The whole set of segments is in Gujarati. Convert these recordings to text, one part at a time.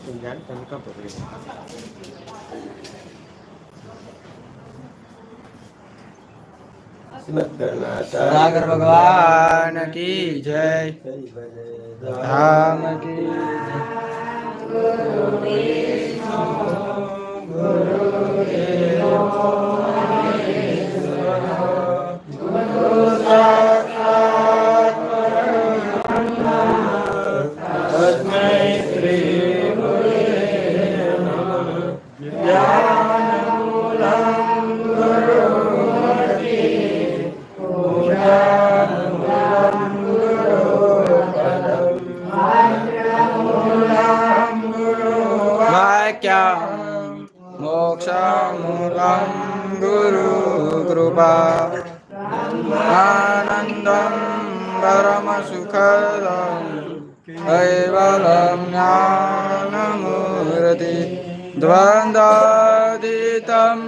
Tinggal tanpa problema. सागर भगवान की जय धाम की जय वाक्यं गुरु कृपा। आनन्दं परमसुखदं कैवलं ज्ञानमूर्ति द्वन्द्वादितं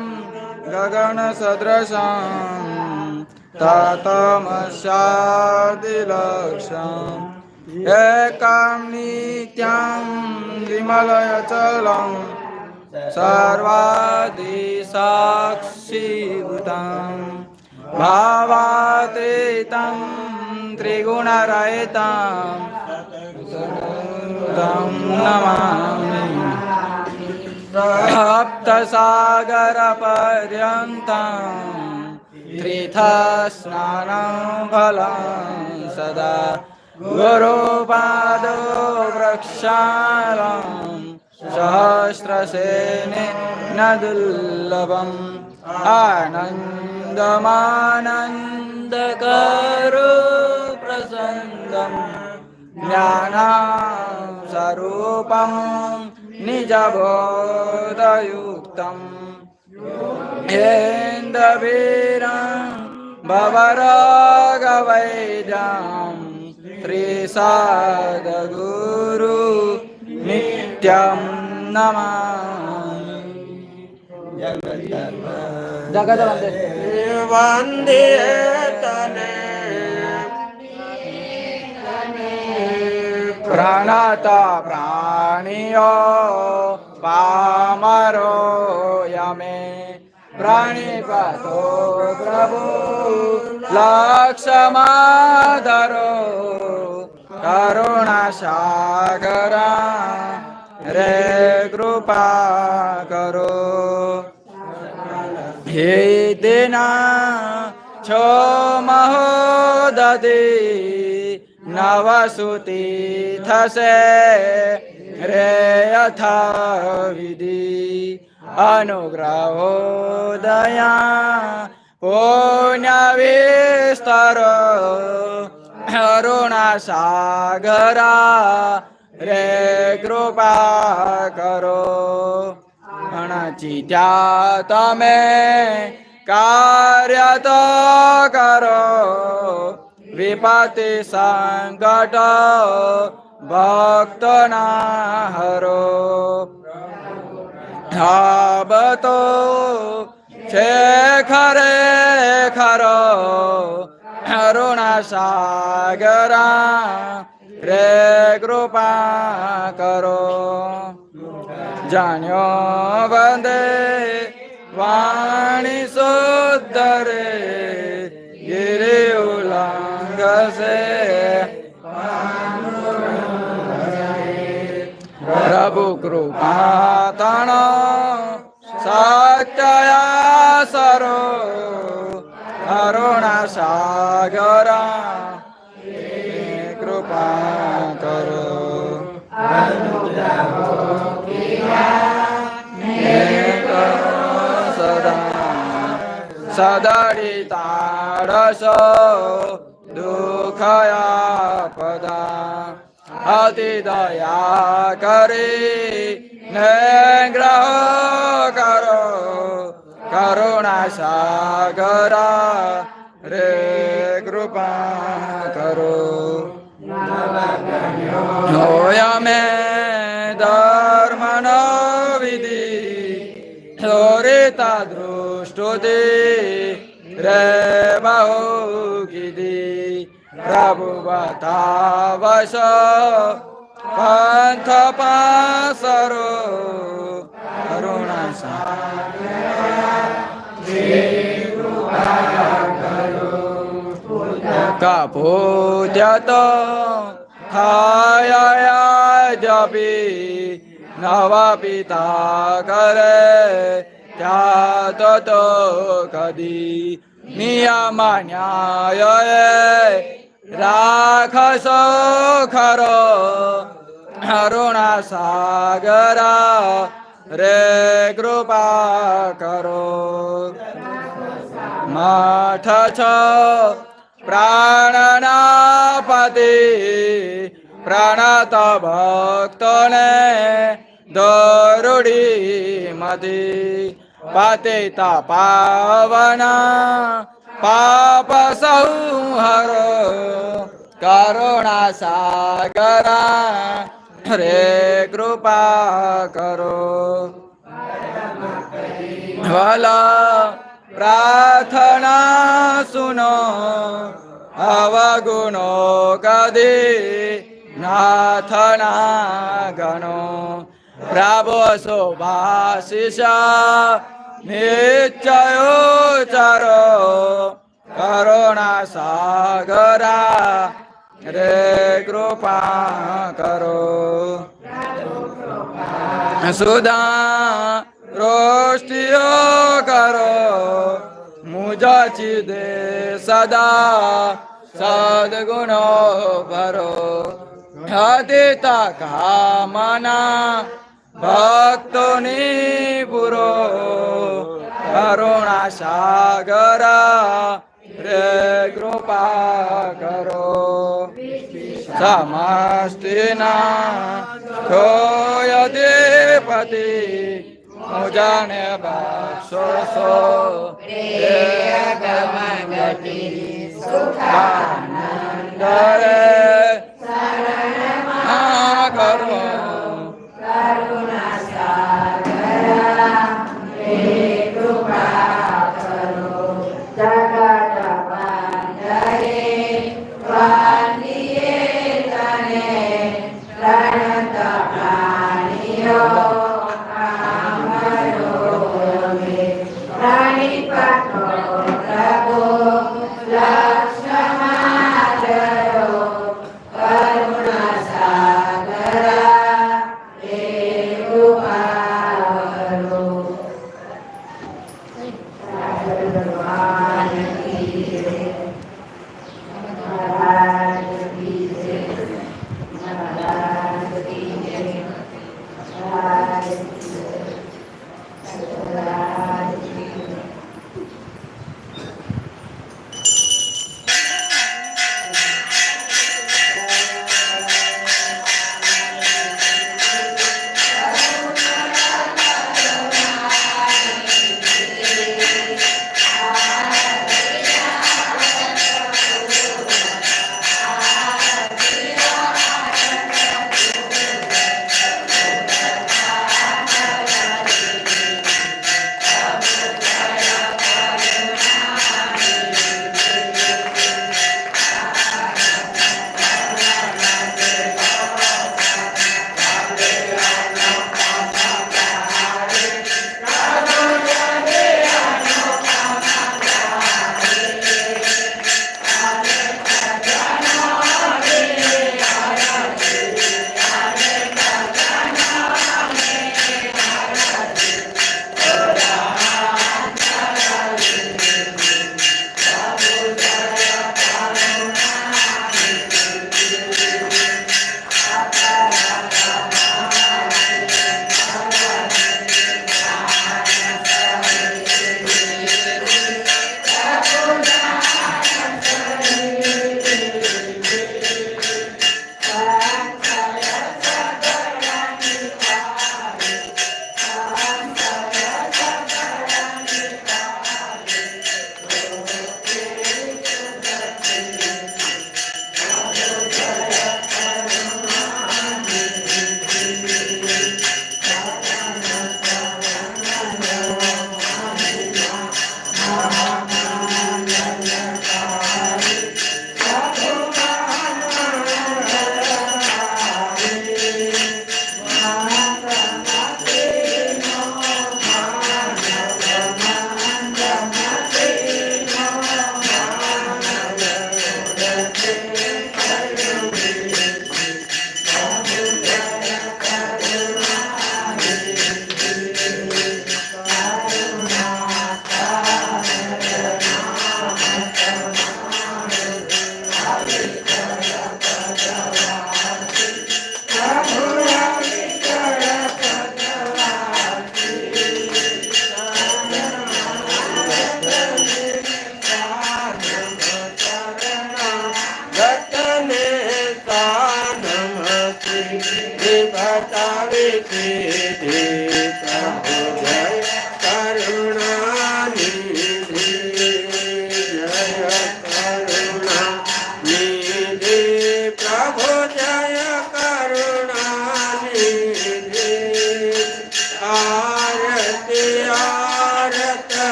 गगनसदृशं ततमस्यादिलक्षम् एकां नित्यां विमलयचलम् सर्वादिसाक्षिभूतं भावातीतं त्रिगुणरहितं। तं नमामि। सप्तसागरपर्यन्तं त्रिथस्नानं फलं सदा। गुरुपादो वृक्षालम् सहस्रसेने न दुर्लभम् आनन्दमानन्दकरो प्रसन्दम् ज्ञानास्वरूपं निजबोधयुक्तम् येन्दवीरं भवरागवैद्यं श्रीसादगुरु ನಮಾಮಿ ಜಗದ ವಂದೇ ತನೇ ಪ್ರಣತ ಪ್ರಾಣಿಯೋ ಪಾಮರೋ ಯಮೇ ಪ್ರಾಣಿಪತೋ ಪ್ರಭು ಲಕ್ಷಮಾದರೋ ಕರುಣ ಸಾಗ હે દેના છો મહોદધિ નવસુતિ થશે રે યથા વિધિ અનુગ્રહો દયા પુણ્ય વિસ્તર અરુણા સાગરા રે કૃપા કરો. અણચિત્યા તમે કાર્ય તો કરો વિપતિ સંકટ ભક્તના હરો. ધાબતો છે ખરે ખરો અરુણા સાગરા રે કૃપા કરો. જાણ્યો વંદે. વાણી સુધરે ગિરિ ઉલ્લંઘસે પ્રભુ કૃપા તણ સત્યા સરો. અરુણા સાગરા. કૃપા કરો. તારસ દુખયા પદા અતિ દયા કરી ને ગ્રહ કરો કરુણા સાગરા રે કૃપા કરો અમે ધર્મનો વિધિ સ્તુતિ રે બહુ કીધી પ્રભુ બતાવશ પંથ પાસરો કરુણા કપૂજતો થાય જપી નવા પિતા કરે ત્યાં તો કદી નિયમ ન્યાય રાખશો ખરો કરુણા સાગરા રે કૃપા કરો મઠ છો પ્રાણના પતિ પ્રણત ભક્તોને દોરુડી મતી પતિતા પાવના પાપ સંહરો કરુણા સાગરા રે કૃપા કરો ભલા પ્રાર્થના સુનો અવગુણો કદી નાથના ગણો પ્રભુ શુભાશિષા નિશ્ચયો ચરો કરુણા સાગરા રે કૃપા કરો. સુદા રોષ્ટિયો કરો. મુજાચી દે સદા સદગુણો ભરો. હતિતા કામના ભક્તોની પુરો કરુણા સાગર રે કૃપા કરો. સમસ્તિના ખોયદેપતિ મુજાને બક્ષો સો. સુખાનંદ રે.